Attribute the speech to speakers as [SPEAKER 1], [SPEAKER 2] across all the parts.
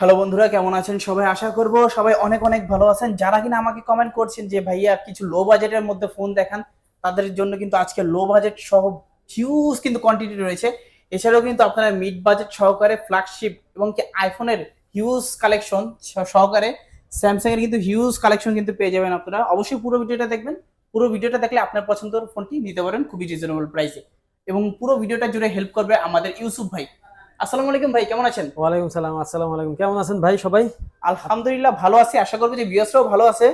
[SPEAKER 1] Hello বন্ধুরা, কেমন আছেন সবাই? আশা করব সবাই অনেক অনেক ভালো আছেন। যারা কিনা আমাকে কমেন্ট করছেন যে, ভাইয়া, কিছু লো বাজেটের মধ্যে ফোন দেখান, তাদের জন্য কিন্তু আজকে লো বাজেট সহ হিউজ কিন্তু কোয়ান্টিটি রয়েছে। এছাড়াও কিন্তু আপনারা মিড বাজেট সহকারে ফ্ল্যাগশিপ এবং কি আইফোনের হিউজ কালেকশন সহকারে স্যামসাং এর কিন্তু হিউজ কালেকশন কিন্তু পেয়ে যাবেন আপনারা। অবশ্যই পুরো ভিডিওটা দেখবেন। পুরো ভিডিওটা দেখলে আপনার পছন্দের ফোনটি নিতে পারেন খুবই রিজনেবল প্রাইসে এবং পুরো ভিডিওটা জুড়ে হেল্প করবে আমাদের ইউসুফ ভাই। আসসালামু আলাইকুম ভাই কেমন আছেন?
[SPEAKER 2] ওয়ালাইকুম সালাম আসসালামু আলাইকুম। কেমন আছেন ভাই সবাই?
[SPEAKER 1] আলহামদুলিল্লাহ ভালো আছি। আশা করব যে ভিউয়ার্সরাও ভালো আছে।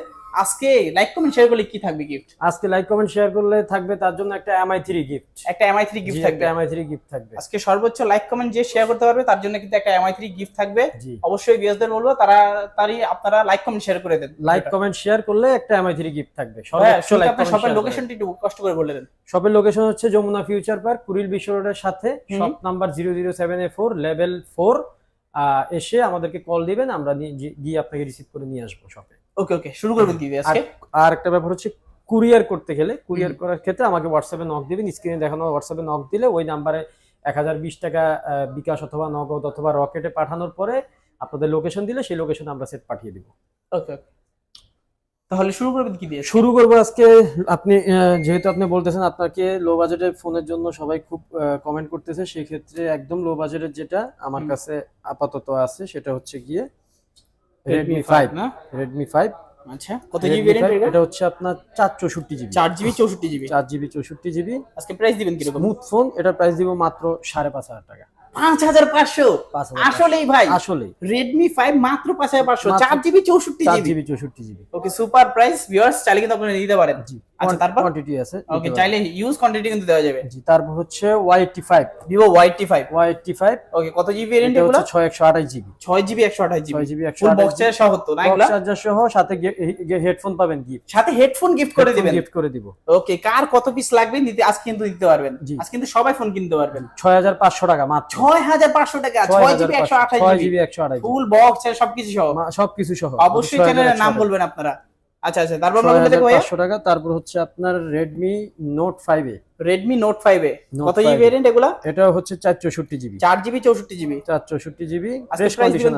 [SPEAKER 1] আজকে লাইক কমেন্ট শেয়ার করলে কি থাকবে গিফট
[SPEAKER 2] আজকে লাইক কমেন্ট শেয়ার করলে থাকবে তার জন্য একটা এমআই থ্রি গিফট
[SPEAKER 1] একটা এমআই থ্রি গিফট থাকবে।
[SPEAKER 2] এমআই থ্রি গিফট থাকবে।
[SPEAKER 1] আজকে সর্বোচ্চ লাইক কমেন্ট যে শেয়ার করতে পারবে তার জন্য কিন্তু একটা এমআই থ্রি গিফট থাকবে। অবশ্যই ভিউয়ার্সদের বলব তারা তারই আপনারা লাইক কমেন্ট শেয়ার করে দেন।
[SPEAKER 2] লাইক কমেন্ট শেয়ার করলে একটা এমআই থ্রি গিফট থাকবে। সর্বোচ্চ লাইক
[SPEAKER 1] শপের লোকেশনটি একটু কষ্ট করে বলে দেন।
[SPEAKER 2] শপের লোকেশন হচ্ছে যমুনা ফিউচার পার্ক কুরিল বিশ্ব রোডের সাথে। Shop number zero zero seven A four level four এসে আমাদেরকে কল দিবেন আমরা গিয়ে আপনাকে রিসিভ করে নিয়ে আসব শপে
[SPEAKER 1] ওকে ওকে শুরু করবেন দিদি আজকে।
[SPEAKER 2] আর একটা ব্যাপার হচ্ছে কুরিয়ার করতে গেলে কুরিয়ার করার ক্ষেত্রে আমাকে হোয়াটসঅ্যাপে নক দিবেন স্ক্রিনে দেখানো হোয়াটসঅ্যাপে নক দিলে ওই নাম্বারে এক হাজার বিশ টাকা বিকাশ অথবা নগদ অথবা রকেটে পাঠানোর পরে আপনাদের লোকেশন দিলে সেই লোকেশনে আমরা সেট পাঠিয়ে দিব।
[SPEAKER 1] ওকে তাহলে শুরু করবেন কি দিয়ে
[SPEAKER 2] শুরু করব আজকে আপনি যেহেতু আপনি বলতেছেন আপনাকে লো বাজেটের ফোনের জন্য সবাই খুব কমেন্ট করতেছে সেই ক্ষেত্রে একদম লো বাজেটের যেটা আমার কাছে আপাতত আছে সেটা হচ্ছে গিয়ে
[SPEAKER 1] রেডমি ফাইভ না?
[SPEAKER 2] রেডমি ফাইভ
[SPEAKER 1] আচ্ছা কত জিবি ভেরিয়েন্ট এটা?
[SPEAKER 2] এটা হচ্ছে আপনার চার চৌষট্টি জিবি
[SPEAKER 1] 4 জিবি চৌষট্টি জিবি
[SPEAKER 2] 4 জিবি চৌষট্টি জিবি
[SPEAKER 1] আজকে প্রাইস দিবেন কীরকম?
[SPEAKER 2] স্মুথ ফোন এটা প্রাইস দিব মাত্র সাড়ে পাঁচ হাজার টাকা।
[SPEAKER 1] পাঁচ হাজার পাঁচশো?
[SPEAKER 2] পাঁচ হাজার টাকা।
[SPEAKER 1] আসলেই ভাই।
[SPEAKER 2] আসলে
[SPEAKER 1] রেডমি ফাইভ মাত্র পাঁচ হাজার পাঁচশো।
[SPEAKER 2] মাত্র
[SPEAKER 1] চার জিবি চৌষট্টি জিবি
[SPEAKER 2] জিবি চৌষট্টি GB
[SPEAKER 1] okay super price viewers চাইলে কিন্তু আপনারা নিতে পারেন।
[SPEAKER 2] জি।
[SPEAKER 1] আচ্ছা, তারপর?
[SPEAKER 2] কোয়ান্টিটি আছে
[SPEAKER 1] ওকে চাইলে ইউজ কোয়ান্টিটি কিন্তু দেওয়া যাবে।
[SPEAKER 2] জি তারপর হচ্ছে Y eighty five
[SPEAKER 1] Vivo Y five
[SPEAKER 2] Y
[SPEAKER 1] okay কত জিবি ভেরিয়েন্ট এগুলো?
[SPEAKER 2] জিবি
[SPEAKER 1] জিবি জিবি
[SPEAKER 2] ছয় জিবি একশো
[SPEAKER 1] ফুল
[SPEAKER 2] আঠাশ
[SPEAKER 1] বক্সের সহ তো না এগুলা?
[SPEAKER 2] চার্জার সহ সাথে হেডফোন পাবেন গিফট
[SPEAKER 1] সাথে হেডফোন গিফট করে দিবেন?
[SPEAKER 2] গিফট করে দিব।
[SPEAKER 1] ওকে কার কত পিস লাগবে? নিতে আজ কিন্তু দিতে পারবেন। আজ কিন্তু সবাই ফোন কিনতে পারবেন।
[SPEAKER 2] ছয় হাজার পাঁচশো টাকা মাত্র।
[SPEAKER 1] ছয় হাজার পাঁচশো টাকা। জিবি ফুল বক্স সবকিছু সহ।
[SPEAKER 2] সবকিছু সহ।
[SPEAKER 1] অবশ্যই চ্যানেলের নাম বলবেন আপনারা। আচ্ছা আচ্ছা তারপর
[SPEAKER 2] পাঁচশো টাকা তারপর হচ্ছে আপনার Redmi Note five A.
[SPEAKER 1] Redmi Note five A. কত জিবি ভেরিয়েন্ট এগুলা?
[SPEAKER 2] এটা হচ্ছে চার চৌষট্টি জিবি
[SPEAKER 1] চার জিবি চৌষট্টি জিবি
[SPEAKER 2] চার চৌষট্টি জিবি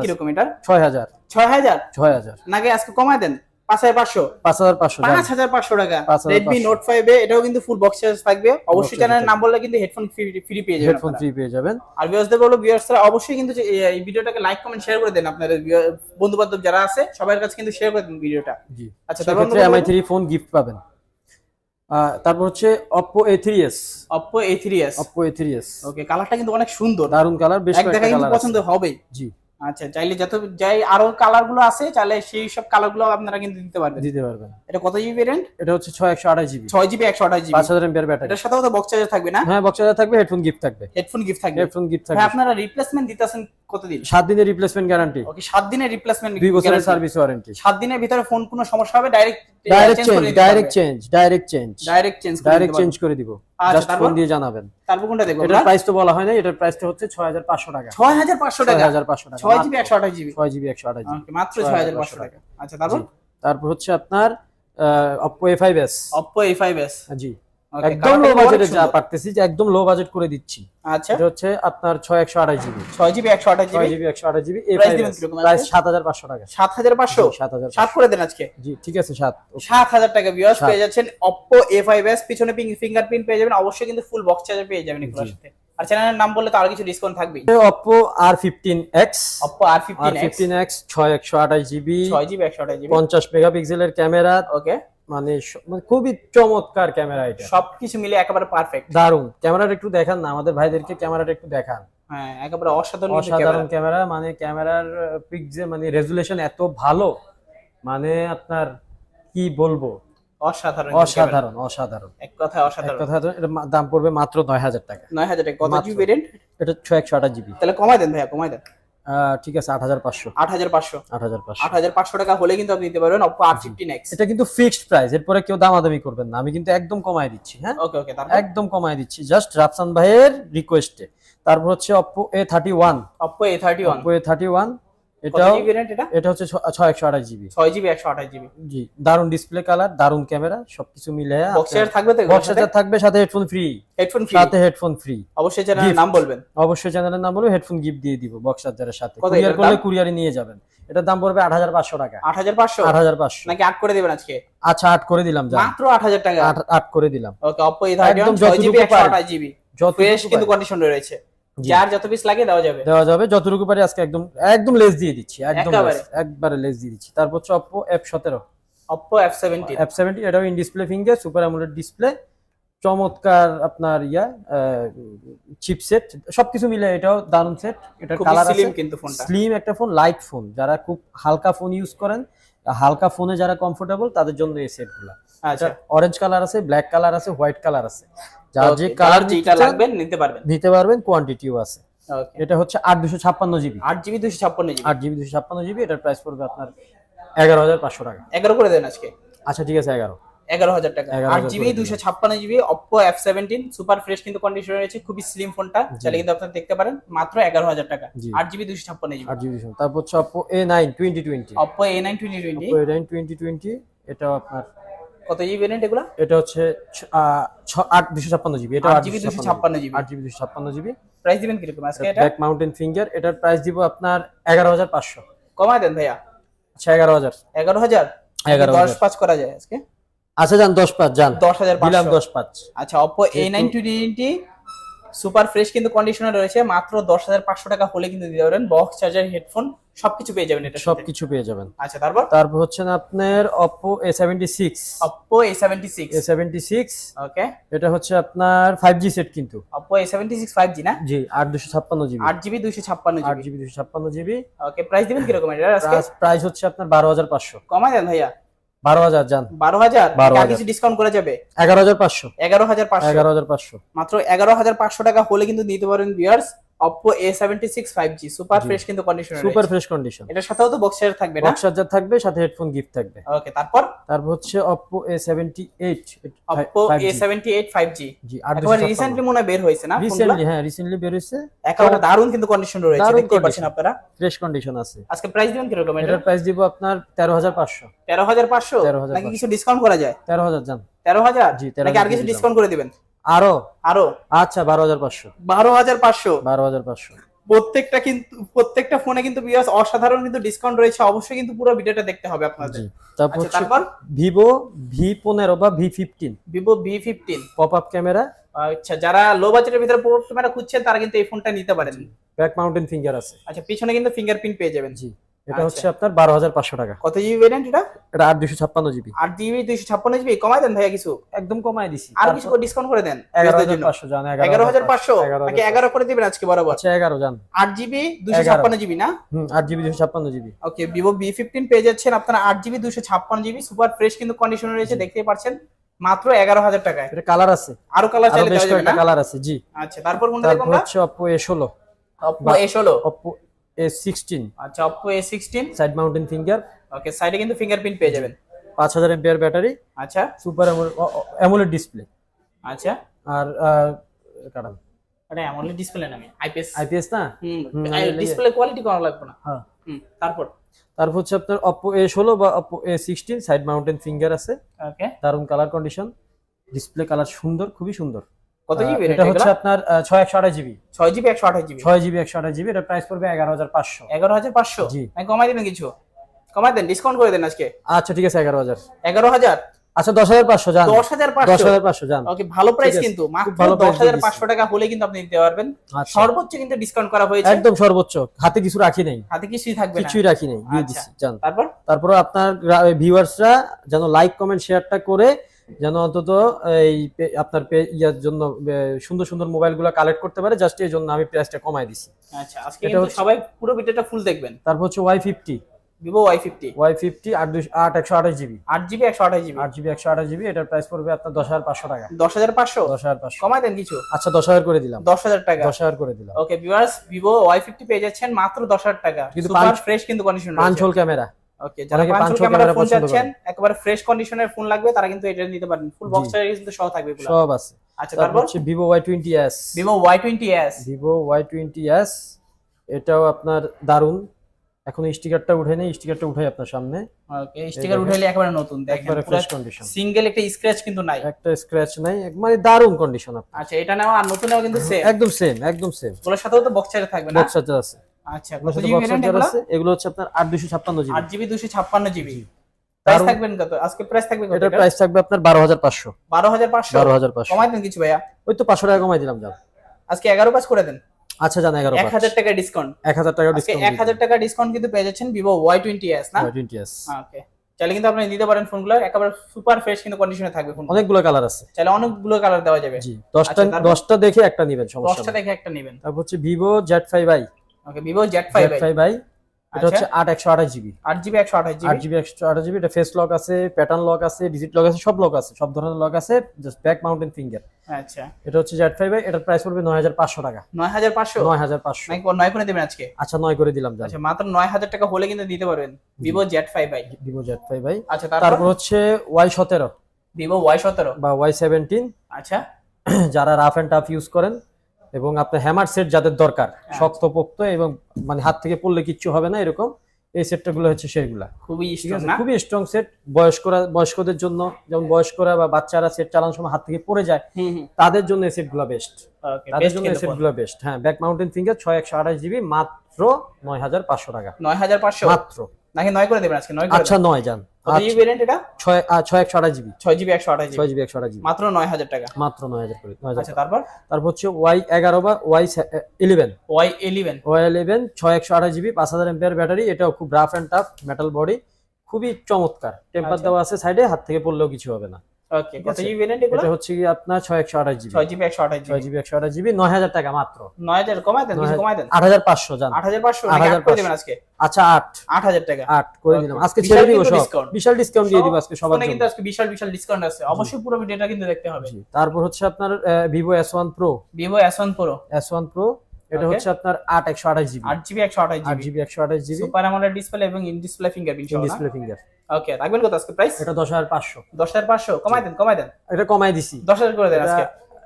[SPEAKER 1] কীরকম এটা
[SPEAKER 2] ছয় হাজার।
[SPEAKER 1] ছয় হাজার?
[SPEAKER 2] ছয় হাজার।
[SPEAKER 1] নাকি আজকে কমায় দেন? পাঁচ হাজার পাঁচশো?
[SPEAKER 2] পাঁচ হাজার পাঁচশো
[SPEAKER 1] পাঁচ হাজার পাঁচশো টাকা।
[SPEAKER 2] 5,500
[SPEAKER 1] রেডমি নোট ফাইভ এটাও কিন্তু ফুল বক্স চার্জ থাকবে। অবশ্যই চ্যানেলের নাম বললে কিন্তু হেডফোন ফ্রি পেয়ে যাবেন
[SPEAKER 2] হেডফোন। ফ্রি পেয়ে যাবেন।
[SPEAKER 1] আর ভিউয়ার্সদের বলব ভিউয়ার্সরা অবশ্যই কিন্তু এই- ভিডিওটাকে লাইক কমেন্ট শেয়ার করে দেন আপনাদের বন্ধু বান্ধব যারা আছে সবার কাছে কিন্তু শেয়ার করে দেন ভিডিওটা।
[SPEAKER 2] জি।
[SPEAKER 1] আচ্ছা তারপর
[SPEAKER 2] এমআই থ্রি ফোন গিফট পাবেন। তারপর হচ্ছে A three S
[SPEAKER 1] Oppo three S okay কালারটা কিন্তু অনেক সুন্দর।
[SPEAKER 2] দারুণ কালার বেশ কয়েকটা কালার
[SPEAKER 1] পছন্দ হবেই।
[SPEAKER 2] জি।
[SPEAKER 1] আচ্ছা চাইলে যত যাই আরও কালারগুলো আছে চাইলে সেই সব কালারগুলো আপনারা কিন্তু দিতে পারবেন।
[SPEAKER 2] দিতে পারবেন।
[SPEAKER 1] এটা কত জিবি রেন্ট
[SPEAKER 2] এটা হচ্ছে ছয় একশো আঠাশ জিবি
[SPEAKER 1] ছয় জিবি একশো আঠাশ জিবি
[SPEAKER 2] পাঁচ হাজার এমপিয়ার ব্যাটারি।
[SPEAKER 1] এটার সাথে তো বক্স চার্জার থাকবে না?
[SPEAKER 2] হ্যাঁ বক্স চার্জার থাকবে হেডফোন গিফট থাকবে।
[SPEAKER 1] হেডফোন গিফট থাকবে।
[SPEAKER 2] হেডফোন গিফট থাকবে।
[SPEAKER 1] আপনারা রিপ্লেসমেন্ট দিতেছেন কতদিন?
[SPEAKER 2] সাত দিনের রিপ্লেসমেন্ট গ্যারান্টি
[SPEAKER 1] ওকে দিনের রিপ্লেসমেন্ট
[SPEAKER 2] দুই বছরের সার্ভিস ওয়ারেন্টি
[SPEAKER 1] দিনের ভিতরে ফোন কোনো সমস্যা হবে? Direct
[SPEAKER 2] direct change direct change direct change
[SPEAKER 1] direct change
[SPEAKER 2] direct change করে দিব।
[SPEAKER 1] আচ্ছা,
[SPEAKER 2] জাস্ট? ফোন দিয়ে জানাবেন।
[SPEAKER 1] তারপর কোনটা দেখব
[SPEAKER 2] এটার প্রাইস তো বলা হয় না এটার প্রাইসটা হচ্ছে ছয় হাজার পাঁচশো টাকা।
[SPEAKER 1] ছয় হাজার পাঁচশো টাকা?
[SPEAKER 2] ছয় হাজার পাঁচশো টাকা।
[SPEAKER 1] ছয় জিবি একশো আঠাশ জিবি?
[SPEAKER 2] ছয় জিবি একশো আঠাশ জিবি।
[SPEAKER 1] মাত্র ছয় হাজার পাঁচশো টাকা। আচ্ছা তারপর?
[SPEAKER 2] তারপর হচ্ছে আপনার অপো এ ফাইভ এস জি। একদম লো বাজেটে যা পারতেছি যে একদম লো বাজেট করে দিচ্ছি।
[SPEAKER 1] আচ্ছা।
[SPEAKER 2] এটা হচ্ছে আপনার ছয় একশো আঠাশ জিবি
[SPEAKER 1] ছয় জিবি একশো আঠাশ
[SPEAKER 2] ছয়
[SPEAKER 1] জিবি
[SPEAKER 2] জিবি একশো আঠাশ জিবি এ
[SPEAKER 1] Price
[SPEAKER 2] ফাইভ
[SPEAKER 1] দিবেন কীরকম
[SPEAKER 2] প্রাইস
[SPEAKER 1] আজকে?
[SPEAKER 2] সাত হাজার পাঁচশো টাকা।
[SPEAKER 1] সাত হাজার পাঁচশো?
[SPEAKER 2] সাত হাজার
[SPEAKER 1] সাত করে দেন আজকে?
[SPEAKER 2] জি ঠিক আছে সাত। Okay.
[SPEAKER 1] সাত হাজার টাকা ভিউয়ার্স পেয়ে যাচ্ছেন ফাইভ এস পিছনে ফিঙ্গারপ্রিন্ট পেয়ে যাবেন অবশ্যই কিন্তু ফুল বক্স চার্জার পেয়ে যাবেন এগুলোর সাথে। আর চ্যানেলের নাম বললে তো আরও কিছু ডিসকাউন্ট থাকবে
[SPEAKER 2] আর ফিফটিন
[SPEAKER 1] ফিফটিন
[SPEAKER 2] এক্স ছয় একশো আঠাশ জিবি
[SPEAKER 1] ছয় জিবি একশো আঠাশ জিবি
[SPEAKER 2] পঞ্চাশ মেগাপিক্সেলের ক্যামেরা।
[SPEAKER 1] ওকে
[SPEAKER 2] মানে মানে খুবই চমৎকার ক্যামেরা এটা।
[SPEAKER 1] সবকিছু মিলে একেবারে পারফেক্ট
[SPEAKER 2] দারুণ ক্যামেরাটা একটু দেখান না আমাদের ভাইদেরকে ক্যামেরাটা একটু দেখান।
[SPEAKER 1] হ্যাঁ একেবারে অসাধারণ
[SPEAKER 2] অসাধারণ ক্যামেরা মানে ক্যামেরার পিকজে মানে রেজুলেশন এত ভালো মানে আপনার কি বলব?
[SPEAKER 1] অসাধারণ
[SPEAKER 2] অসাধারণ অসাধারণ।
[SPEAKER 1] এক
[SPEAKER 2] এক
[SPEAKER 1] অসাধারণ
[SPEAKER 2] কথা দাম পড়বে মাত্র নয় হাজার টাকা।
[SPEAKER 1] নয় হাজার টাকা। কত জিবি ভেরিয়েন্ট
[SPEAKER 2] এটা ছয় একশো আঠাশ জিবি
[SPEAKER 1] তাহলে কমাই দেন ভাইয়া কমাই দেন।
[SPEAKER 2] ঠিক আছে আট হাজার পাঁচশো।
[SPEAKER 1] আট হাজার পাঁচশো।
[SPEAKER 2] আট হাজার পাঁচশো।
[SPEAKER 1] আট হাজার পাঁচশো টাকা হলে কিন্তু আপনি নিতে পারবেন অপো আর ফিফটিন এক্স
[SPEAKER 2] এটা কিন্তু ফিক্সড প্রাইস এরপরে কেউ দামাদামি করবেন না। আমি কিন্তু একদম কমায় দিচ্ছি হ্যাঁ?
[SPEAKER 1] ওকে ওকে
[SPEAKER 2] একদম কমায় দিচ্ছি। জাস্ট রাফসান ভাইয়ের রিকোয়েস্টে তারপর হচ্ছে Oppo A thirty one
[SPEAKER 1] Oppo A thirty one
[SPEAKER 2] Oppo A thirty one
[SPEAKER 1] কত
[SPEAKER 2] এটাও
[SPEAKER 1] জিবি ভেরিয়েন্ট এটা?
[SPEAKER 2] এটা হচ্ছে ছয় একশো আঠাশ জিবি
[SPEAKER 1] ছয় জিবি একশো আঠাশ জিবি
[SPEAKER 2] জি দারুণ ডিসপ্লে কালার দারুণ ক্যামেরা সবকিছু মিলে
[SPEAKER 1] বক্সের থাকবে তো
[SPEAKER 2] বক্স থাকবে সাথে হেডফোন ফ্রি
[SPEAKER 1] হেডফোন ফ্রি
[SPEAKER 2] সাথে হেডফোন ফ্রি
[SPEAKER 1] অবশ্যই চ্যানেলের নাম বলবেন।
[SPEAKER 2] অবশ্যই চ্যানেলের নাম বলব হেডফোন গিফট দিয়ে দিব সাথে। কুরিয়ার করলে কুরিয়ারে নিয়ে যাবেন। এটার দাম পড়বে আট হাজার পাঁচশো টাকা।
[SPEAKER 1] আট হাজার পাঁচশো?
[SPEAKER 2] আট হাজার পাঁচশো।
[SPEAKER 1] নাকি আট করে দেবেন আজকে?
[SPEAKER 2] আচ্ছা আট করে দিলাম
[SPEAKER 1] মাত্র আট হাজার টাকা?
[SPEAKER 2] আট করে দিলাম।
[SPEAKER 1] ওকে অপো এ থার্টি
[SPEAKER 2] একদম
[SPEAKER 1] ছয় জিবি
[SPEAKER 2] যতটুকু
[SPEAKER 1] একশো আঠাশ জিবি
[SPEAKER 2] যত
[SPEAKER 1] কিন্তু কন্ডিশন রয়েছে। যার যত পিস লাগে দেওয়া যাবে।
[SPEAKER 2] দেওয়া যাবে যতটুকু পারি আজকে একদম একদম লেস দিয়ে দিচ্ছি একদম
[SPEAKER 1] একবারে।
[SPEAKER 2] লেস দিয়ে দিচ্ছি। তারপর হচ্ছে অপো এফ সতেরো।
[SPEAKER 1] Oppo F seventeen
[SPEAKER 2] F seventy এটাও in display finger super AMOLED display চমৎকার আপনার ইয়া চিপসেট সবকিছু মিলে এটাও দারুণ সেট
[SPEAKER 1] এটা
[SPEAKER 2] কালার
[SPEAKER 1] স্লিম কিন্তু ফোনটা।
[SPEAKER 2] স্লিম একটা ফোন লাইট ফোন যারা খুব হালকা ফোন ইউজ করেন হালকা ফোনে যারা কমফোর্টেবল তাদের জন্য এই সেটগুলো
[SPEAKER 1] আচ্ছা।
[SPEAKER 2] অরেঞ্জ কালার আছে ব্ল্যাক কালার আছে হোয়াইট কালার আছে। যার যে কালার
[SPEAKER 1] যেটা লাগবে নিতে পারবেন।
[SPEAKER 2] নিতে পারবেন কোয়ান্টিটিও আছে। এটা হচ্ছে আট দুশো ছাপ্পান্ন জিবি
[SPEAKER 1] আট জিবি দুশো ছাপ্পান্ন জিবি
[SPEAKER 2] আট জিবি দুশো ছাপ্পান্ন জিবি এটার প্রাইস পড়বে আপনার এগারো হাজার পাঁচশো টাকা।
[SPEAKER 1] এগারো করে দেন আজকে।
[SPEAKER 2] আচ্ছা ঠিক আছে এগারো।
[SPEAKER 1] এগারো হাজার টাকা। আট জিবি। দুশো ছাপ্পান্ন GB Oppo F seventeen super fresh কিন্তু কন্ডিশন রয়েছে খুবই স্লিম ফোনটা চাইলে কিন্তু আপনারা দেখতে পারেন মাত্র এগারো হাজার টাকা। আট জিবি দুশো ছাপ্পান্ন জিবি
[SPEAKER 2] আট জিবি তারপর হচ্ছে Oppo A nine twenty twenty
[SPEAKER 1] Oppo A nine twenty twenty
[SPEAKER 2] Oppo A nine twenty twenty এটাও আপনার
[SPEAKER 1] কত জিবি ভেরিয়েন্ট এগুলো?
[SPEAKER 2] এটা হচ্ছে আট দুশো ছাপ্পান্ন জিবি এটা
[SPEAKER 1] আট জিবি দুশো ছাপ্পান্ন জিবি
[SPEAKER 2] আট জিবি দুশো ছাপ্পান্ন জিবি
[SPEAKER 1] প্রাইস দিবেন কীরকম আজকে এটা
[SPEAKER 2] ব্যাক মাউন্টেন ফিঙ্গার এটার প্রাইস দিব আপনার এগারো হাজার পাঁচশো।
[SPEAKER 1] কমায় দেন ভাইয়া।
[SPEAKER 2] আচ্ছা এগারো হাজার।
[SPEAKER 1] এগারো হাজার?
[SPEAKER 2] এগারো
[SPEAKER 1] দশ পাঁচ করা যায় আজকে?
[SPEAKER 2] আচ্ছা যান দশ পাঁচ যান।
[SPEAKER 1] দশ হাজার
[SPEAKER 2] দিলাম দশ পাঁচ।
[SPEAKER 1] আচ্ছা Oppo A nine twenty super fresh কিন্তু কন্ডিশনে রয়েছে মাত্র দশ হাজার পাঁচশো টাকা হলে কিন্তু দিতে পারবেন। বক্স চার্জার হেডফোন সবকিছু পেয়ে যাবেন এটা
[SPEAKER 2] সবকিছু পেয়ে যাবেন।
[SPEAKER 1] আচ্ছা তারপর?
[SPEAKER 2] তারপর হচ্ছে না আপনার seventy six
[SPEAKER 1] A seventy six okay
[SPEAKER 2] এটা হচ্ছে আপনার ফাইভ জি সেট কিন্তু।
[SPEAKER 1] সিক্স ফাইভ জি না?
[SPEAKER 2] জি আট দুশো ছাপ্পান্ন জিবি
[SPEAKER 1] আট জিবি দুইশো ছাপ্পান্ন
[SPEAKER 2] আট
[SPEAKER 1] জিবি
[SPEAKER 2] জিবি দুশো ছাপ্পান্ন জিবি
[SPEAKER 1] ওকে প্রাইস দিবেন কীরকম এটা আজকে?
[SPEAKER 2] প্রাইস হচ্ছে আপনার বারো হাজার পাঁচশো।
[SPEAKER 1] কমায় দেন ভাইয়া।
[SPEAKER 2] বারো হাজার যান
[SPEAKER 1] বারো হাজার?
[SPEAKER 2] 12,000
[SPEAKER 1] আর কিছু ডিসকাউন্ট করা যাবে?
[SPEAKER 2] এগারো হাজার পাঁচশো।
[SPEAKER 1] এগারো হাজার পাঁচশো।
[SPEAKER 2] এগারো হাজার পাঁচশো।
[SPEAKER 1] মাত্র এগারো হাজার পাঁচশো টাকা হলে কিন্তু নিতে পারেন বিয়ার্স সিক্স ফাইভ জি সুপার
[SPEAKER 2] জি।
[SPEAKER 1] ফ্রেশ কিন্তু কন্ডিশন
[SPEAKER 2] সুপার ফ্রেশ কন্ডিশন
[SPEAKER 1] এটার সাথেও তো বক্সের থাকবে না?
[SPEAKER 2] বক্স চার্জার থাকবে সাথে হেডফোন গিফট থাকবে।
[SPEAKER 1] ওকে তারপর?
[SPEAKER 2] তারপর হচ্ছে Oppo A seventy eight
[SPEAKER 1] five G
[SPEAKER 2] জি আট
[SPEAKER 1] একেবারে রিসেন্টলি মনে বের হয়েছে না
[SPEAKER 2] রিসেন্টলি হ্যাঁ রিসেন্টলি বের হয়েছে।
[SPEAKER 1] একেবারে দারুণ কিন্তু কন্ডিশন রয়েছে দেখতে পাচ্ছেন
[SPEAKER 2] condition।
[SPEAKER 1] আপনারা।
[SPEAKER 2] ফ্রেশ কন্ডিশন আছে।
[SPEAKER 1] আজকে প্রাইস দিবেন কীরকম এটা?
[SPEAKER 2] এটার প্রাইস দিব আপনার তেরো হাজার পাঁচশো।
[SPEAKER 1] তেরো হাজার পাঁচশো?
[SPEAKER 2] 13,500
[SPEAKER 1] নাকি কিছু ডিসকাউন্ট করা যায়?
[SPEAKER 2] তেরো হাজার যান
[SPEAKER 1] তেরো হাজার?
[SPEAKER 2] জি, 13,000
[SPEAKER 1] নাকি আর কিছু। ডিসকাউন্ট করে দিবেন?
[SPEAKER 2] আরও?
[SPEAKER 1] আরও।
[SPEAKER 2] আচ্ছা বারো হাজার পাঁচশো।
[SPEAKER 1] বারো হাজার পাঁচশো।
[SPEAKER 2] বারো হাজার পাঁচশো।
[SPEAKER 1] প্রত্যেকটা কিন্তু প্রত্যেকটা ফোনে কিন্তু বিয়াস অসাধারণ কিন্তু ডিসকাউন্ট রয়েছে। অবশ্যই কিন্তু পুরো ভিডিওটা দেখতে হবে আপনাদের।
[SPEAKER 2] তারপর ভিভো ভি পনেরো বা V fifteen
[SPEAKER 1] Vivo V fifteen
[SPEAKER 2] pop up camera
[SPEAKER 1] আচ্ছা যারা লো বাজেটের ভিতরে পুরো ক্যামেরা খুঁজছেন তারা কিন্তু এই ফোনটা নিতে পারেন।
[SPEAKER 2] ব্যাক মাউন্টেন ফিঙ্গার আছে।
[SPEAKER 1] আচ্ছা পিছনে কিন্তু ফিঙ্গারপ্রিন্ট পেয়ে যাবেন।
[SPEAKER 2] জি। এটা
[SPEAKER 1] আচ্ছা।
[SPEAKER 2] হচ্ছে আপনার বারো হাজার পাঁচশো টাকা।
[SPEAKER 1] কত জিবি ভেরিয়েন্ট এটা?
[SPEAKER 2] এটা আট দুশো ছাপ্পান্ন জিবি
[SPEAKER 1] আট জিবি দুইশো ছাপ্পান্ন জিবি কমাই দেন ভাইয়া কিছু।
[SPEAKER 2] একদম কমায় দিছি।
[SPEAKER 1] আর কিছু ডিসকাউন্ট করে দেন
[SPEAKER 2] এগারো হাজার। পাঁচশো জান
[SPEAKER 1] এগারো হাজার পাঁচশো?
[SPEAKER 2] এগারো
[SPEAKER 1] নাকি এগারো করে দিবেন আজকে বরাবর?
[SPEAKER 2] আচ্ছা এগারো জান।
[SPEAKER 1] আট জিবি দুশো ছাপ্পান্ন জিবি না?
[SPEAKER 2] হুম আট জিবি দুশো ছাপ্পান্ন GB
[SPEAKER 1] okay Vivo V fifteen পেয়ে যাচ্ছেন আপনারা আট জিবি দুশো ছাপ্পান্ন জিবি সুপার ফ্রেশ কিন্তু কন্ডিশন রয়েছে দেখতেই পাচ্ছেন মাত্র এগারো হাজার টাকায়।
[SPEAKER 2] এটা কালার আছে।
[SPEAKER 1] আরও কালার চাইলে
[SPEAKER 2] বেশ কয়েকটা
[SPEAKER 1] না?
[SPEAKER 2] কালার আছে জি।
[SPEAKER 1] আচ্ছা তারপর কোনটা দেখব আমরা?
[SPEAKER 2] হচ্ছে অপো এ ষোলো।
[SPEAKER 1] অপো এ ষোলো।
[SPEAKER 2] অপো এ সিক্সটিন
[SPEAKER 1] আচ্ছা Oppo A sixteen
[SPEAKER 2] side mountain finger
[SPEAKER 1] okay সাইডে কিন্তু ফিঙ্গারপ্রিন্ট পেয়ে যাবেন।
[SPEAKER 2] পাঁচ হাজার এমপিআর ব্যাটারি
[SPEAKER 1] আচ্ছা।
[SPEAKER 2] সুপার অ্যামোলেড ডিসপ্লে
[SPEAKER 1] আচ্ছা।
[SPEAKER 2] আর কারণ
[SPEAKER 1] আরে অনলি ডিসপ্লে নামে আইপিএস
[SPEAKER 2] আইপিএস না?
[SPEAKER 1] হুম
[SPEAKER 2] আমি
[SPEAKER 1] ডিসপ্লে কোয়ালিটি করা লাগবে না।
[SPEAKER 2] হ্যাঁ।
[SPEAKER 1] হুম তারপর?
[SPEAKER 2] তারপর হচ্ছে আপনার এ ষোলো বা Oppo A sixteen side mountain finger আছে।
[SPEAKER 1] ওকে
[SPEAKER 2] দারুণ কালার কন্ডিশন ডিসপ্লে কালার সুন্দর খুবই সুন্দর।
[SPEAKER 1] কত জিবি
[SPEAKER 2] এটা হচ্ছে আপনার ছয় একশো আঠাশ জিবি
[SPEAKER 1] ছয় জিবি একশো আঠাশ জিবি
[SPEAKER 2] ছয় জিবি একশো আঠাশ জিবি এটা প্রাইস পড়বে এগারো হাজার পাঁচশো।
[SPEAKER 1] এগারো হাজার পাঁচশো?
[SPEAKER 2] জি।
[SPEAKER 1] আমি কমাই দিবেন কিছু? কমাই দেন ডিসকাউন্ট করে দেন আজকে?
[SPEAKER 2] আচ্ছা ঠিক আছে এগারো হাজার।
[SPEAKER 1] এগারো হাজার?
[SPEAKER 2] আচ্ছা দশ হাজার পাঁচশো যান
[SPEAKER 1] দশ হাজার
[SPEAKER 2] দশ
[SPEAKER 1] পাঁচশো
[SPEAKER 2] হাজার পাঁচশো যান
[SPEAKER 1] ওকে ভালো প্রাইস কিন্তু। মাত্র
[SPEAKER 2] ভালো
[SPEAKER 1] দশ
[SPEAKER 2] price
[SPEAKER 1] হাজার
[SPEAKER 2] দিয়ে
[SPEAKER 1] পাঁচশো টাকা হলে কিন্তু আপনি নিতে পারবেন।
[SPEAKER 2] আচ্ছা।
[SPEAKER 1] সর্বোচ্চ কিন্তু ডিসকাউন্ট করা হয়েছে।
[SPEAKER 2] একদম সর্বোচ্চ। হাতে কিছু রাখি নাই।
[SPEAKER 1] হাতে কিছুই থাকবে না।
[SPEAKER 2] কিছুই রাখি নাই। দিয়ে
[SPEAKER 1] আচ্ছা।
[SPEAKER 2] দিচ্ছি জান।
[SPEAKER 1] তারপর?
[SPEAKER 2] তারপরে আপনার ভিউয়ার্সরা যেন লাইক কমেন্ট শেয়ারটা করে যেন অন্তত এই আপনার পে- ইয়ার জন্য সুন্দর সুন্দর মোবাইলগুলো কালেক্ট করতে পারে জাস্ট এই জন্য আমি প্রাইসটা কমাই দিছি।
[SPEAKER 1] আচ্ছা আজকে কিন্তু সবাই পুরো ভিডিওটা ফুল দেখবেন।
[SPEAKER 2] তারপর হচ্ছে Y fifty
[SPEAKER 1] Vivo Y fifty
[SPEAKER 2] Y fifty আট দুশো আট একশো আঠাশ জিবি।
[SPEAKER 1] আট জিবি একশো আঠাশ জিবি।
[SPEAKER 2] আট জিবি একশো আঠাশ জিবি এটার প্রাইস পড়বে আপনার দশ হাজার পাঁচশো টাকা।
[SPEAKER 1] দশ হাজার পাঁচশো?
[SPEAKER 2] দশ হাজার পাঁচশো।
[SPEAKER 1] কমাই দেন কিছু।
[SPEAKER 2] আচ্ছা দশ হাজার করে দিলাম।
[SPEAKER 1] দশ হাজার টাকা।
[SPEAKER 2] দশ হাজার করে দিলাম।
[SPEAKER 1] Okay viewers Vivo Y fifty পেয়ে যাচ্ছেন মাত্র দশ হাজার টাকা।
[SPEAKER 2] কিন্তু
[SPEAKER 1] ফ্রেশ কিন্তু কন্ডিশন
[SPEAKER 2] পাঁচল ক্যামেরা।
[SPEAKER 1] ওকে যারা পাঁচশো
[SPEAKER 2] পাঁচশো
[SPEAKER 1] ক্যামেরা
[SPEAKER 2] ক্যামেরা
[SPEAKER 1] ফোন চাচ্ছেন একেবারে ফ্রেশ কন্ডিশনের ফোন লাগবে তারা কিন্তু এটা নিতে পারেন ফুল
[SPEAKER 2] জি।
[SPEAKER 1] বক্স কিন্তু সহ থাকবে এগুলো।
[SPEAKER 2] সব আছে।
[SPEAKER 1] আচ্ছা
[SPEAKER 2] তারপর হচ্ছে এটাও আপনার দারুণ এখন স্টিকারটা উঠে নেই স্টিকারটা উঠাই আপনার সামনে।
[SPEAKER 1] ওকে স্টিকার উঠাইলে একেবারে নতুন দেখেন।
[SPEAKER 2] একবারে ফ্রেশ কন্ডিশন
[SPEAKER 1] সিঙ্গেল একটা স্ক্র্যাচ কিন্তু নাই।
[SPEAKER 2] একটা স্ক্র্যাচ নাই মানে দারুণ কন্ডিশন
[SPEAKER 1] আচ্ছা এটা নেওয়া আর নতুন কিন্তু সেম
[SPEAKER 2] একদম সেম একদম সেম
[SPEAKER 1] ওগুলোর সাথেও তো বক্স চার্জার থাকবে না?
[SPEAKER 2] বক্স চার্জার আছে।
[SPEAKER 1] আচ্ছা এগুলো
[SPEAKER 2] হচ্ছে আপনার আট দুশো ছাপ্পান্ন জিবি
[SPEAKER 1] আট জিবি দুশো ছাপ্পান্ন জিবি প্রাইস থাকবেন কত? আজকে প্রাইস থাকবে কত
[SPEAKER 2] এটার প্রাইস থাকবে আপনার বারো হাজার পাঁচশো।
[SPEAKER 1] বারো হাজার পাঁচশো?
[SPEAKER 2] বারো হাজার পাঁচশো।
[SPEAKER 1] কমাই দেন কিছু ভাইয়া।
[SPEAKER 2] ওই তো পাঁচশো টাকা কমাই দিলাম
[SPEAKER 1] আজকে এগারো পাঁচ করে দেন।
[SPEAKER 2] আচ্ছা জান এগারো
[SPEAKER 1] এক হাজার টাকা ডিসকাউন্ট
[SPEAKER 2] এক হাজার টাকা ডিসকাউন্ট
[SPEAKER 1] এক হাজার টাকা ডিসকাউন্ট কিন্তু পেয়ে যাচ্ছেন টোয়েন্টি এস না?
[SPEAKER 2] টোয়েন্টি এস
[SPEAKER 1] ওকে চাইলে কিন্তু আপনি নিতে পারেন ফোনগুলো একেবারে সুপার ফ্রেশ কিন্তু কন্ডিশনে থাকবে ফোন
[SPEAKER 2] অনেকগুলো কালার আছে।
[SPEAKER 1] চাইলে অনেকগুলো কালার দেওয়া যাবে।
[SPEAKER 2] জি দশটা
[SPEAKER 1] আচ্ছা, তারপর?
[SPEAKER 2] দশটা দেখে একটা নিবেন সমস্যা
[SPEAKER 1] দেখে একটা নেবেন।
[SPEAKER 2] তারপর হচ্ছে five I
[SPEAKER 1] okay Vivo Z five
[SPEAKER 2] Z five I এটা
[SPEAKER 1] আচ্ছা।
[SPEAKER 2] হচ্ছে আট একশো আঠাশ জিবি।
[SPEAKER 1] আট জিবি একশো আঠাশ
[SPEAKER 2] আট
[SPEAKER 1] জিবি
[SPEAKER 2] জিবি একশো আঠাশ জিবি এটা ফেস লক আছে প্যাটার্ন লক আছে ডিজিট লক আছে সব লক আছে সব ধরনের লক আছে জাস্ট ব্যাক মাউন্টেন ফিঙ্গার
[SPEAKER 1] আচ্ছা।
[SPEAKER 2] এটা হচ্ছে জেড ফাইভ এটার প্রাইস পড়বে নয় হাজার পাঁচশো টাকা।
[SPEAKER 1] নয় হাজার পাঁচশো?
[SPEAKER 2] নয় হাজার পাঁচশো।
[SPEAKER 1] নাকি নয় করে দেবেন আজকে?
[SPEAKER 2] আচ্ছা নয় করে দিলাম
[SPEAKER 1] আচ্ছা মাত্র নয় হাজার টাকা হলে কিন্তু দিতে পারবেন। Vivo Z five I
[SPEAKER 2] Vivo Z five I
[SPEAKER 1] আচ্ছা
[SPEAKER 2] তারপর? হচ্ছে ওয়াই সতেরো।
[SPEAKER 1] ভিভো ওয়াই সতেরো।
[SPEAKER 2] বা ওয়াই সেভেন্টিন
[SPEAKER 1] আচ্ছা।
[SPEAKER 2] যারা রাফ অ্যান্ড টাফ ইউজ করেন এবং আপনার হ্যামার সেট যাদের দরকার শক্ত পোক্ত এবং মানে হাত থেকে পড়লে কিচ্ছু হবে না এরকম এই সেটটা গুলো হচ্ছে সেগুলা।
[SPEAKER 1] খুবই স্ট্রং
[SPEAKER 2] খুবই স্ট্রং সেট বয়স্করা বয়স্কদের জন্য যেমন বয়স্করা বা বাচ্চারা সেট চালানোর সময় হাত থেকে পড়ে যায় তাদের জন্য এই সেটগুলা বেস্ট তাদের জন্য এই
[SPEAKER 1] কিন্তু
[SPEAKER 2] সেট ফোনগুলা বেস্ট হ্যাঁ ব্যাক মাউন্টেন ফিঙ্গার ছয় একশো আঠাশ জিবি মাত্র নয় হাজার পাঁচশো টাকা।
[SPEAKER 1] নয় হাজার পাঁচশো?
[SPEAKER 2] মাত্র।
[SPEAKER 1] নাকি নয় করে দেবেন আজকে? নয়
[SPEAKER 2] আচ্ছা নয় যান।
[SPEAKER 1] জিবি এটা?
[SPEAKER 2] GB
[SPEAKER 1] GB GB
[SPEAKER 2] GB GB
[SPEAKER 1] মাত্র টাকা।
[SPEAKER 2] মাত্র করে
[SPEAKER 1] আচ্ছা তারপর?
[SPEAKER 2] তারপর হচ্ছে বা জিবি এমপিআর ব্যাটারি এটাও খুব রাফ টাফ মেটাল বডি খুবই চমৎকার। টেম্পার
[SPEAKER 1] আচ্ছা।
[SPEAKER 2] দেওয়া আছে সাইডে হাত থেকে পড়লেও কিছু হবে না।
[SPEAKER 1] ওকে কত জিবি ভেরিয়েন্ট এগুলো?
[SPEAKER 2] এটা হচ্ছে আপনার ছয় একশো আঠাশ জিবি
[SPEAKER 1] ছয় জিবি একশো
[SPEAKER 2] ছয়
[SPEAKER 1] জিবি
[SPEAKER 2] টাকা মাত্র।
[SPEAKER 1] দেন কিছু দেন।
[SPEAKER 2] জান।
[SPEAKER 1] করে দেবেন আজকে।
[SPEAKER 2] আচ্ছা
[SPEAKER 1] টাকা।
[SPEAKER 2] করে. দিলাম। আজকে
[SPEAKER 1] বিশাল
[SPEAKER 2] ছেড়ে দিব সব। বিশাল ডিসকাউন্ট দিয়ে দিব আজকে সবার জন্য।
[SPEAKER 1] কিন্তু আজকে বিশাল বিশাল ডিসকাউন্ট আছে। অবশ্যই পুরো ভিডিওটা কিন্তু দেখতে হবে।
[SPEAKER 2] তারপর হচ্ছে আপনার এটা. হচ্ছে আপনার আট একশো আঠাশ জিবি।
[SPEAKER 1] আট জিবি একশো আঠাশ
[SPEAKER 2] আট
[SPEAKER 1] জিবি।
[SPEAKER 2] জিবি একশো আঠাশ জিবি।
[SPEAKER 1] সুপার অ্যামোলেড ডিসপ্লে এবং ইন ডিসপ্লে ফিঙ্গারপ্রিন্ট সহ
[SPEAKER 2] ডিসপ্লে ফিঙ্গার
[SPEAKER 1] ওকে রাখবেন কত আজকে প্রাইস
[SPEAKER 2] এটা দশ হাজার পাঁচশো।
[SPEAKER 1] দশ হাজার পাঁচশো কমাই দেন কমাই দেন।
[SPEAKER 2] এটা কমাই দিছি।
[SPEAKER 1] দশ হাজার করে দেন আজকে।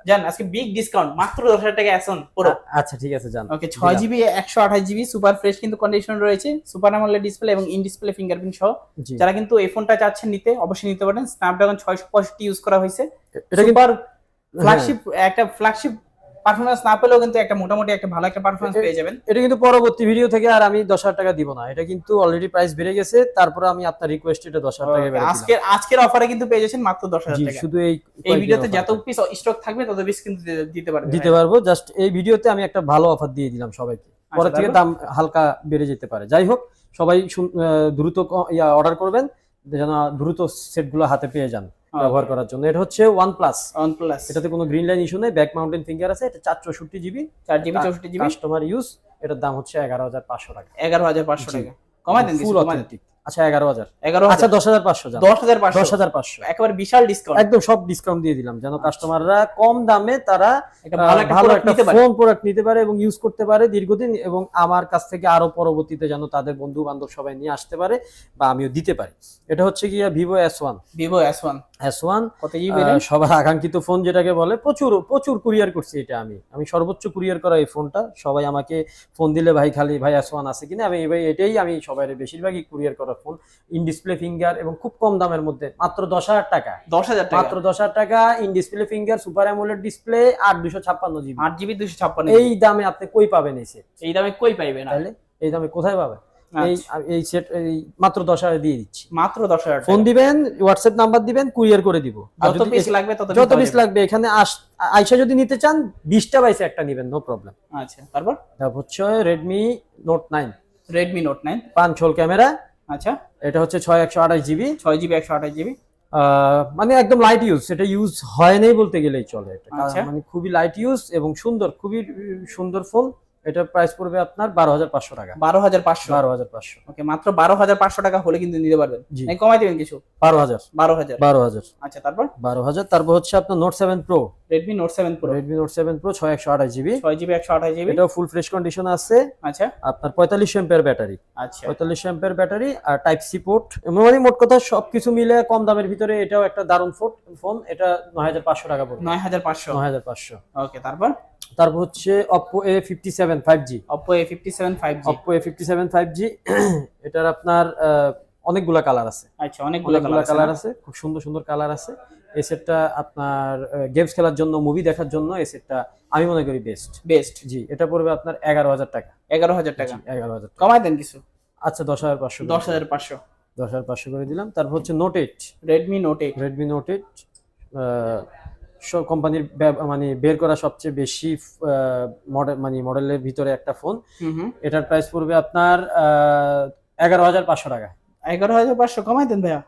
[SPEAKER 1] জান আজকে বিগ ডিসকাউন্ট মাত্র দশ হাজার টাকা এসন পুরো।
[SPEAKER 2] আচ্ছা ঠিক আছে জান।
[SPEAKER 1] ওকে ছয় জিবি একশো আঠাশ জিবি সুপার ফ্রেশ কিন্তু কন্ডিশন রয়েছে। সুপার অ্যামোলেড ডিসপ্লে এবং ইন ডিসপ্লে ফিঙ্গারপ্রিন্ট সহ যারা কিন্তু এই ফোনটা চাচ্ছেন নিতে অবশ্যই নিতে পারেন। স্ন্যাপড্রাগন ছয়শো পঁয়ষট্টি ইউজ করা হয়েছে।
[SPEAKER 2] এটা কিন্তু
[SPEAKER 1] ফ্ল্যাগশিপ একটা ফ্ল্যাগশিপ পারফরমেন্স না পেলেও কিন্তু একটা মোটামুটি একটা ভালো একটা পারফরমেন্স পেয়ে যাবেন।
[SPEAKER 2] এটা কিন্তু পরবর্তী ভিডিও থেকে আর আমি দশ হাজার টাকা দিব না। এটা কিন্তু অলরেডি প্রাইস বেড়ে গেছে তারপরে আমি আপনার রিকোয়েস্ট এটা দশ হাজার টাকা।
[SPEAKER 1] আজকের আজকের অফারে কিন্তু পেয়ে যাচ্ছেন মাত্র দশ হাজার টাকা।
[SPEAKER 2] শুধু এই
[SPEAKER 1] এই ভিডিওতে যত পিস স্টক থাকবে তত পিস কিন্তু দিতে পারবে
[SPEAKER 2] দিতে পারব। জাস্ট এই ভিডিওতে আমি একটা ভালো অফার দিয়ে দিলাম সবাইকে। পরে থেকে দাম হালকা বেড়ে যেতে পারে। যাই হোক সবাই দ্রুত ইয়া অর্ডার করবেন যেন দ্রুত সেটগুলো হাতে পেয়ে যান। ব্যবহার করার জন্য। এটা হচ্ছে ওয়ান প্লাস
[SPEAKER 1] ওয়ান প্লাস
[SPEAKER 2] এটাতে কোনো গ্রিন লাইন ইস্যু নেই ব্যাক মাউন্টেন ফিঙ্গার আছে এটা চার চৌষট্টি জিবি
[SPEAKER 1] চার জিবি চৌষট্টি জিবি
[SPEAKER 2] কাস্টমার ইউজ এটার দাম হচ্ছে এগারো হাজার পাঁচশো টাকা।
[SPEAKER 1] এগারো হাজার পাঁচশো। টাকা। কমাই দেন
[SPEAKER 2] ফুল। অথেন্টিক আচ্ছা এগারো হাজার।
[SPEAKER 1] এগারো
[SPEAKER 2] আচ্ছা দশ হাজার পাঁচশো
[SPEAKER 1] দশ হাজার পাঁচশো।
[SPEAKER 2] দশ হাজার পাঁচশো।
[SPEAKER 1] একেবারে বিশাল ডিসকাউন্ট
[SPEAKER 2] একদম সব ডিসকাউন্ট দিয়ে দিলাম যেন কাস্টমাররা কম দামে তারা
[SPEAKER 1] ভালো একটা।
[SPEAKER 2] ফোন প্রোডাক্ট নিতে পারে। এবং ইউজ করতে পারে দীর্ঘদিন এবং আমার কাছ থেকে আরও পরবর্তীতে যেন তাদের বন্ধু বান্ধব সবাই নিয়ে আসতে পারে বা আমিও দিতে পারি। এটা হচ্ছে গিয়া Vivo S one
[SPEAKER 1] Vivo S one
[SPEAKER 2] S one সবার আকাঙ্ক্ষিত ফোন যেটাকে বলে প্রচুর প্রচুর কুরিয়ার করছি এটা আমি। আমি সর্বোচ্চ কুরিয়ার করা এই ফোনটা সবাই আমাকে ফোন দিলে ভাই খালি ভাই এস ওয়ান আছে কিনা? আমি ভাই এটাই আমি সবাই বেশিরভাগই কুরিয়ার করা ফোন ইন ডিসপ্লে ফিঙ্গার এবং খুব কম দামের মধ্যে মাত্র দশ হাজার টাকা।
[SPEAKER 1] দশ হাজার
[SPEAKER 2] মাত্র দশ হাজার টাকা in display finger super AMOLED display আর দুশো ছাপ্পান্ন জিবি
[SPEAKER 1] আট জিবি দুশো ছাপ্পান্ন
[SPEAKER 2] এই দামে আপনি কই পাবেন এই সেট
[SPEAKER 1] এই দামে কই পাইবেন
[SPEAKER 2] তাহলে এই দামে কোথায় পাবেন? এই
[SPEAKER 1] আচ্ছা,
[SPEAKER 2] এই সেট এই মাত্র দশ হাজার দিয়ে দিচ্ছি।
[SPEAKER 1] মাত্র দশ হাজার
[SPEAKER 2] ফোন দিবেন হোয়াটসঅ্যাপ নাম্বার দিবেন কুরিয়ার করে দিব।
[SPEAKER 1] যত পিস লাগবে তত
[SPEAKER 2] যত পিস লাগবে এখানে আইসা যদি নিতে চান বিশটা বাইসে একটা নিবেন নো প্রবলেম
[SPEAKER 1] আচ্ছা তারপর?
[SPEAKER 2] তারপর হচ্ছে Redmi Note nine
[SPEAKER 1] Redmi Note nine
[SPEAKER 2] পাঁচ ক্যামেরা
[SPEAKER 1] আচ্ছা।
[SPEAKER 2] এটা হচ্ছে ছয় একশো আঠাশ জিবি
[SPEAKER 1] ছয় জিবি একশো আঠাশ জিবি।
[SPEAKER 2] মানে একদম লাইট ইউজ সেটা ইউজ হয় নাই বলতে গেলেই চলে এটা।
[SPEAKER 1] আচ্ছা।
[SPEAKER 2] মানে খুবই লাইট ইউজ এবং সুন্দর খুবই সুন্দর ফোন এটা প্রাইস পড়বে আপনার বারো হাজার পাঁচশো টাকা।
[SPEAKER 1] বারো হাজার পাঁচশো।
[SPEAKER 2] বারো হাজার পাঁচশো।
[SPEAKER 1] ওকে মাত্র বারো হাজার পাঁচশো টাকা হলে কিন্তু নিতে পারবেন। কমাই দিবেন কিছু।
[SPEAKER 2] বারো হাজার।
[SPEAKER 1] বারো হাজার।
[SPEAKER 2] বারো হাজার।
[SPEAKER 1] আচ্ছা তারপর?
[SPEAKER 2] বারো হাজার তারপর হচ্ছে আপনার Note seven Pro
[SPEAKER 1] Redmi Note seven Pro
[SPEAKER 2] Redmi Note seven Pro ছয় একশো আঠাশ জিবি।
[SPEAKER 1] ছয় জিবি একশো আঠাশ জিবি।
[SPEAKER 2] এটাও ফুল ফ্রেশ কন্ডিশন আছে।
[SPEAKER 1] আচ্ছা।
[SPEAKER 2] আপনার পঁয়তাল্লিশ এম্পের ব্যাটারি
[SPEAKER 1] আচ্ছা।
[SPEAKER 2] পঁয়তাল্লিশ এম্পের ব্যাটারি আর টাইপ সি পোর্ট মানে মোট কথা সবকিছু মিলে কম দামের ভিতরে এটাও একটা দারুণ ফোন এটা নয় হাজার পাঁচশো টাকা পড়বে।
[SPEAKER 1] নয় হাজার পাঁচশো।
[SPEAKER 2] নয় হাজার পাঁচশো।
[SPEAKER 1] ওকে তারপর?
[SPEAKER 2] তারপর হচ্ছে Oppo A fifty seven five G
[SPEAKER 1] Oppo A fifty seven five G
[SPEAKER 2] Oppo A fifty seven five G এটার আপনার অনেকগুলা কালার আছে।
[SPEAKER 1] আচ্ছা অনেকগুলো কালার
[SPEAKER 2] কালার আছে খুব সুন্দর সুন্দর কালার আছে। এই সেটটা আপনার গেমস খেলার জন্য মুভি দেখার জন্য এই সেটটা আমি মনে করি বেস্ট
[SPEAKER 1] বেস্ট
[SPEAKER 2] জি এটা পড়বে আপনার এগারো হাজার টাকা।
[SPEAKER 1] এগারো হাজার টাকা।
[SPEAKER 2] এগারো হাজার
[SPEAKER 1] কমাই দেন কিছু।
[SPEAKER 2] আচ্ছা দশ হাজার পাঁচশো
[SPEAKER 1] দশ হাজার পাঁচশো।
[SPEAKER 2] দশ হাজার পাঁচশো করে দিলাম। তারপর হচ্ছে Note eight
[SPEAKER 1] Redmi Note eight
[SPEAKER 2] Redmi Note eight সব কোম্পানির মানে বের করা সবচেয়ে বেশি মডেল মানে মডেলের ভিতরে একটা ফোন এটার প্রাইস পড়বে আপনার এগারো হাজার পাঁচশো টাকা
[SPEAKER 1] এগারো হাজার পাঁচশো কমাই দেন ভাইয়া।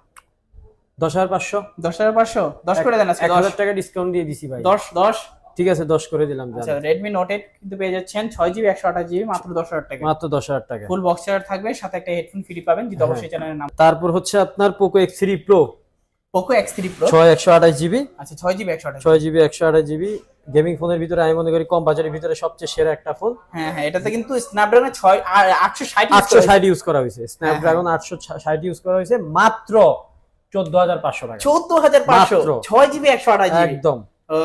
[SPEAKER 2] দশ হাজার পাঁচশো।
[SPEAKER 1] দশ হাজার পাঁচশো দশ করে দেন আজকে
[SPEAKER 2] হাজার টাকা ডিসকাউন্ট দিয়ে দিছি ভাই।
[SPEAKER 1] দশ দশ।
[SPEAKER 2] ঠিক আছে দশ করে দিলাম
[SPEAKER 1] আচ্ছা রেডমি নোট এইট কিন্তু পেয়ে যাচ্ছেন ছয় জিবি একশো আঠাশ জিবি মাত্র দশ হাজার টাকা।
[SPEAKER 2] মাত্র দশ হাজার টাকা।
[SPEAKER 1] ফুল বক্স চার্জার থাকবে সাথে একটা হেডফোন ফ্রি পাবেন যদি
[SPEAKER 2] হ্যাঁ।
[SPEAKER 1] অবশ্যই চ্যানেলের নাম।
[SPEAKER 2] তারপর হচ্ছে আপনার Poco X three Pro
[SPEAKER 1] Poco X three Pro
[SPEAKER 2] ছয় একশো আঠাশ জিবি
[SPEAKER 1] আচ্ছা ছয় জিবি একশো আঠাশ
[SPEAKER 2] ছয় জিবি একশো আঠাশ জিবি গেমিং ফোনের ভিতরে আমি মনে করি কম বাজারের ভিতরে সবচেয়ে সেরা একটা ফোন
[SPEAKER 1] হ্যাঁ হ্যাঁ এটাতে কিন্তু স্ন্যাপড্রাগন ছয় আটশো ষাট
[SPEAKER 2] আটশো ষাট ইউজ করা হয়েছে। স্ন্যাপড্রাগন আটশো ষাট ইউজ করা হয়েছে। মাত্র চোদ্দ হাজার পাঁচশো টাকা।
[SPEAKER 1] চোদ্দ হাজার পাঁচশো। ছয় জিবি একশো আঠাশ
[SPEAKER 2] একদম।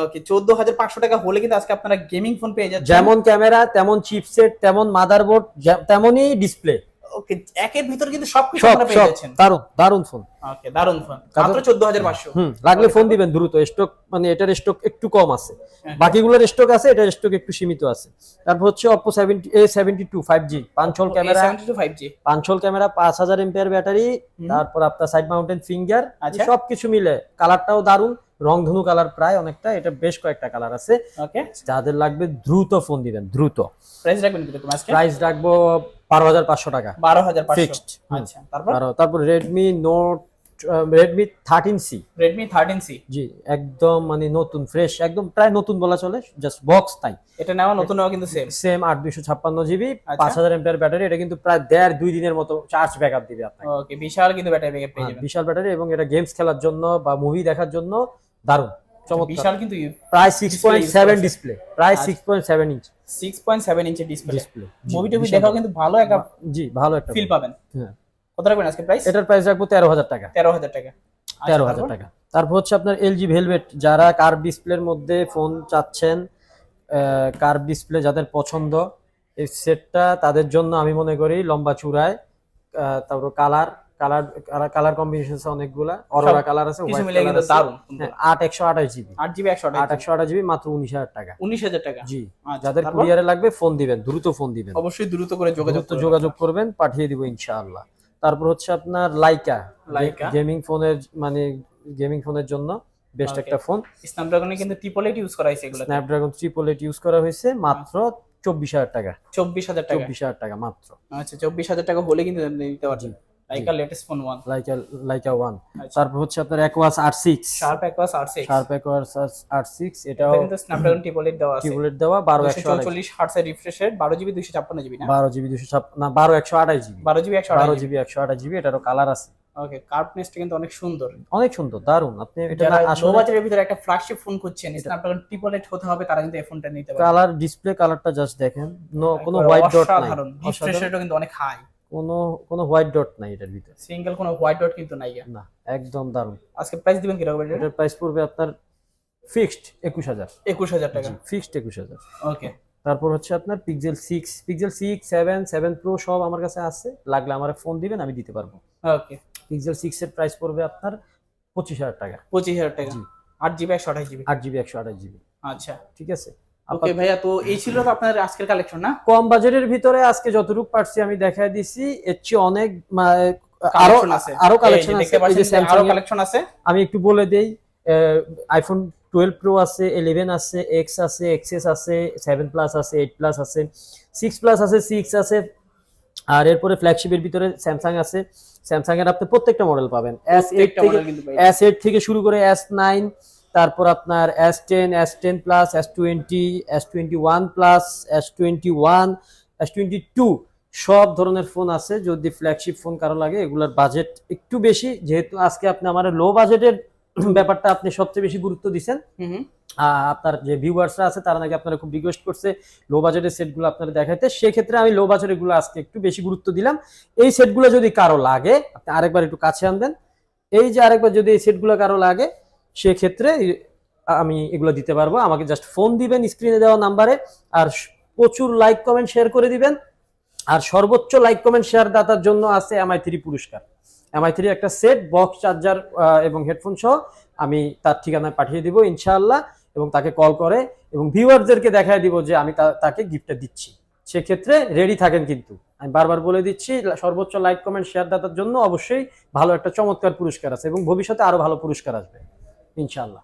[SPEAKER 1] ওকে চোদ্দ হাজার পাঁচশো টাকা হলে কিন্তু আজকে আপনারা গেমিং ফোন পেয়ে যাচ্ছেন।
[SPEAKER 2] যেমন ক্যামেরা তেমন চিপসেট তেমন মাদারবোর্ড তেমনই ডিসপ্লে
[SPEAKER 1] ওকে একের ভিতর কিন্তু সবকিছু আপনারা পেয়ে যাচ্ছেন।
[SPEAKER 2] দারুণ দারুণ ফোন
[SPEAKER 1] ওকে দারুণ ফোন মাত্র চোদ্দ হাজার পাঁচশো।
[SPEAKER 2] হুম লাগলে ফোন দিবেন দ্রুত। স্টক মানে এটার স্টক একটু কম আছে।
[SPEAKER 1] হ্যাঁ।
[SPEAKER 2] বাকিগুলোর স্টক আছে এটার স্টক একটু সীমিত আছে। তারপর হচ্ছে seventy two five G পাঁচশোল camera.
[SPEAKER 1] Seventy two five G
[SPEAKER 2] পাঁচশোল camera পাঁচ হাজার এমপিআর ব্যাটারি তারপর আপনার সাইড মাউন্টেন ফিঙ্গার। সবকিছু মিলে। কালারটাও দারুণ রংধনু কালার প্রায় অনেকটা এটা বেশ কয়েকটা কালার আছে।
[SPEAKER 1] ওকে
[SPEAKER 2] যাদের লাগবে দ্রুত ফোন দিবেন দ্রুত।
[SPEAKER 1] প্রাইস রাখবেন আজকে?
[SPEAKER 2] প্রাইস রাখব বারো হাজার পাঁচশো টাকা।
[SPEAKER 1] বারো হাজার পাঁচশো।
[SPEAKER 2] ফিক্সড
[SPEAKER 1] আচ্ছা তারপর?
[SPEAKER 2] তারপর Redmi Note Redmi thirteen C
[SPEAKER 1] Redmi thirteen C
[SPEAKER 2] G একদম মানে নতুন ফ্রেশ একদম প্রায় নতুন বলা চলে জাস্ট বক্স তাই
[SPEAKER 1] এটা নেওয়া নতুন নেওয়া কিন্তু সেম
[SPEAKER 2] সেম আট দুইশো ছাপ্পান্ন জিবি
[SPEAKER 1] আচ্ছা।
[SPEAKER 2] পাঁচ হাজার এমপিআর ব্যাটারি এটা কিন্তু প্রায় দেড় দুই দিনের মতো চার্জ ব্যাকআপ দিবে আপনাকে।
[SPEAKER 1] ওকে বিশাল কিন্তু ব্যাটারি ব্যাকআপ পেয়ে যাবেন।
[SPEAKER 2] বিশাল ব্যাটারি এবং এটা গেমস খেলার জন্য বা মুভি দেখার জন্য দারুণ চমৎকার।
[SPEAKER 1] বিশাল কিন্তু
[SPEAKER 2] প্রায় six
[SPEAKER 1] display
[SPEAKER 2] point seven display প্রায়
[SPEAKER 1] আচ্ছা।
[SPEAKER 2] Six point seven inch
[SPEAKER 1] six point seven ইঞ্চের display
[SPEAKER 2] display
[SPEAKER 1] movie টুভি দেখাও কিন্তু ভালো। একটা
[SPEAKER 2] জি ভালো একটা
[SPEAKER 1] ফিল পাবেন।
[SPEAKER 2] হ্যাঁ।
[SPEAKER 1] কত রাখবেন আজকে প্রাইস
[SPEAKER 2] এটার প্রাইস রাখব তেরো হাজার টাকা।
[SPEAKER 1] তেরো হাজার টাকা। আচ্ছা,
[SPEAKER 2] তেরো হাজার
[SPEAKER 1] তারপর?
[SPEAKER 2] টাকা। তারপর হচ্ছে আপনার এলজি ভেলভেট যারা কার্ভ ডিসপ্লের মধ্যে ফোন চাচ্ছেন কার্ভ ডিসপ্লে যাদের পছন্দ এই সেটটা তাদের জন্য আমি মনে করি লম্বা চূড়ায় তারপর কালার কালার কালার কম্বিনেশন অনেকগুলা। অরোরা কালার আছে
[SPEAKER 1] কিছু মিলে কিন্তু
[SPEAKER 2] আছে।
[SPEAKER 1] দারুণ
[SPEAKER 2] হ্যাঁ, আট একশো আঠাশ জিবি
[SPEAKER 1] আট জিবি একশো
[SPEAKER 2] আট একশো আঠাশ জিবি মাত্র উনিশ হাজার টাকা।
[SPEAKER 1] উনিশ হাজার টাকা।
[SPEAKER 2] জি।
[SPEAKER 1] আচ্ছা,
[SPEAKER 2] যাদের কুরিয়ারে লাগবে ফোন দিবেন দ্রুত ফোন দিবেন।
[SPEAKER 1] অবশ্যই দ্রুত করে যোগাযোগ
[SPEAKER 2] যোগাযোগ
[SPEAKER 1] করবেন।
[SPEAKER 2] পাঠিয়ে দিব ইনশাআল্লাহ। তারপর হচ্ছে আপনার লাইকা
[SPEAKER 1] লাইকা।
[SPEAKER 2] গেমিং ফোনের মানে গেমিং ফোনের জন্য বেস্ট একটা ফোন
[SPEAKER 1] স্ন্যাপড্রাগনে কিন্তু ট্রিপল এইট ইউজ করা হয়েছে এগুলো
[SPEAKER 2] স্ন্যাপড্রাগন ট্রিপল এইট ইউজ করা হয়েছে মাত্র চব্বিশ হাজার টাকা।
[SPEAKER 1] চব্বিশ হাজার টাকা।
[SPEAKER 2] চব্বিশ হাজার টাকা মাত্র।
[SPEAKER 1] আচ্ছা চব্বিশ হাজার টাকা হলে কিন্তু নিতে পারবেন। Laika latest phone one
[SPEAKER 2] Laika Laika one. তারপর হচ্ছে আপনার Aquos R six
[SPEAKER 1] Sharp Aquos R six
[SPEAKER 2] Sharp Aquos R six এটাও
[SPEAKER 1] কিন্তু স্ন্যাপড্রাগন ট্রিপল এইট দেওয়া আছে।
[SPEAKER 2] কিবোর্ড দেওয়া বারো
[SPEAKER 1] হার্টসের রিফ্রেশ রেট বারো জিবি দুশো ছাপ্পান্ন জিবি না?
[SPEAKER 2] বারো জিবি দুশো না বারো একশো আঠাশ জিবি।
[SPEAKER 1] বারো জিবি একশো
[SPEAKER 2] বারো জিবি। একশো আঠাশ জিবি এটারও কালার আছে।
[SPEAKER 1] ওকে কার্ভনেসটা কিন্তু অনেক সুন্দর।
[SPEAKER 2] অনেক সুন্দর দারুণ আপনি এটা আসলে
[SPEAKER 1] বাজারের ভিতরে একটা ফ্ল্যাগশিপ ফোন খুঁজছেন স্ন্যাপড্রাগন ট্রিপল হতে হবে তারা কিন্তু এই ফোনটা নিতে পারে
[SPEAKER 2] কালার ডিসপ্লে কালারটা জাস্ট দেখেন। নো কোনো হোয়াইট ডট নাই।
[SPEAKER 1] অসাধারণ। রিফ্রেশ রেটও কিন্তু অনেক হাই
[SPEAKER 2] কোনো কোনো হোয়াইট ডট নাই এটার ভিতরে।
[SPEAKER 1] সিঙ্গেল কোনো হোয়াইট ডট কিন্তু নাই
[SPEAKER 2] না একদম দারুণ।
[SPEAKER 1] আজকে প্রাইস দিবেন কীরকম এটা?
[SPEAKER 2] এটার প্রাইস পড়বে আপনার ফিক্সড একুশ হাজার।
[SPEAKER 1] একুশ হাজার টাকা।
[SPEAKER 2] ফিক্সড একুশ হাজার।
[SPEAKER 1] ওকে
[SPEAKER 2] তারপর হচ্ছে আপনার Pixel six Pixel six seven seven Pro সব আমার কাছে আছে। লাগলে আমার ফোন দিবেন আমি দিতে পারব।
[SPEAKER 1] ওকে
[SPEAKER 2] পিক্সেল সিক্স এর প্রাইস পড়বে আপনার পঁচিশ হাজার টাকা।
[SPEAKER 1] পঁচিশ হাজার টাকা। আট জিবি একশো আঠাশ জিবি
[SPEAKER 2] আট জিবি একশো আঠাশ জিবি
[SPEAKER 1] আচ্ছা।
[SPEAKER 2] ঠিক আছে?
[SPEAKER 1] ওকে ভাইয়া তো এই ছিল তো আপনার আজকের কালেকশন না?
[SPEAKER 2] কম বাজেটের ভিতরে আজকে যতটুকু পারছি আমি দেখাই দিছি এর চেয়ে অনেক
[SPEAKER 1] আরও আরও
[SPEAKER 2] কালেকশন আছে আরও
[SPEAKER 1] কালেকশন আছে।
[SPEAKER 2] আমি একটু বলে দেই আইফোন টুয়েলভ প্রো আছে ইলেভেন আছে এক্স আছে এক্সএস আছে সেভেন প্লাস আছে এইট প্লাস আছে সিক্স প্লাস আছে সিক্স আছে আর এরপরে ফ্ল্যাগশিপের ভিতরে স্যামসাং আছে। স্যামসাং এর আপনি প্রত্যেকটা মডেল পাবেন। এস এইট থেকে শুরু করে এস নাইন তারপর আপনার S ten S ten plus S twenty S twenty one plus S twenty one S twenty two সব ধরনের ফোন আছে। যদি ফ্ল্যাগশিপ ফোন কারও লাগে এগুলোর বাজেট একটু বেশি। যেহেতু আজকে আপনি আমার লো বাজেটের ব্যাপারটা আপনি সবচেয়ে বেশি গুরুত্ব দিচ্ছেন। আপনার যে ভিউয়ার্সরা আছে তারা নাকি আপনারা খুব রিকোয়েস্ট করছে লো বাজেটের সেটগুলো আপনারা দেখাইতে। সেক্ষেত্রে আমি লো বাজেটেরগুলো আজকে একটু বেশি গুরুত্ব দিলাম। এই সেটগুলো যদি কারও লাগে আপনি আরেকবার একটু কাছে আনবেন। এই যে আরেকবার যদি এই সেটগুলো কারও লাগে সেক্ষেত্রে আমি এগুলো দিতে পারব। আমাকে জাস্ট ফোন দিবেন স্ক্রিনে দেওয়া নাম্বারে আর প্রচুর লাইক কমেন্ট শেয়ার করে দিবেন। আর সর্বোচ্চ লাইক কমেন্ট শেয়ার দাতার জন্য আছে এমআই থ্রি পুরস্কার। এমআই থ্রি একটা সেট বক্স চার্জার এবং হেডফোন সহ আমি তার ঠিকানায় পাঠিয়ে দিব ইনশাআল্লাহ, এবং তাকে কল করে এবং ভিউয়ারদেরকে দেখায় দিব যে আমি তাকে গিফটটা দিচ্ছি। সেক্ষেত্রে রেডি থাকেন কিন্তু। আমি বারবার বলে দিচ্ছি সর্বোচ্চ লাইক কমেন্ট শেয়ার দাতার জন্য অবশ্যই ভালো একটা চমৎকার পুরস্কার আছে এবং ভবিষ্যতে আরও ভালো পুরস্কার আসবে। ইনশাআল্লাহ।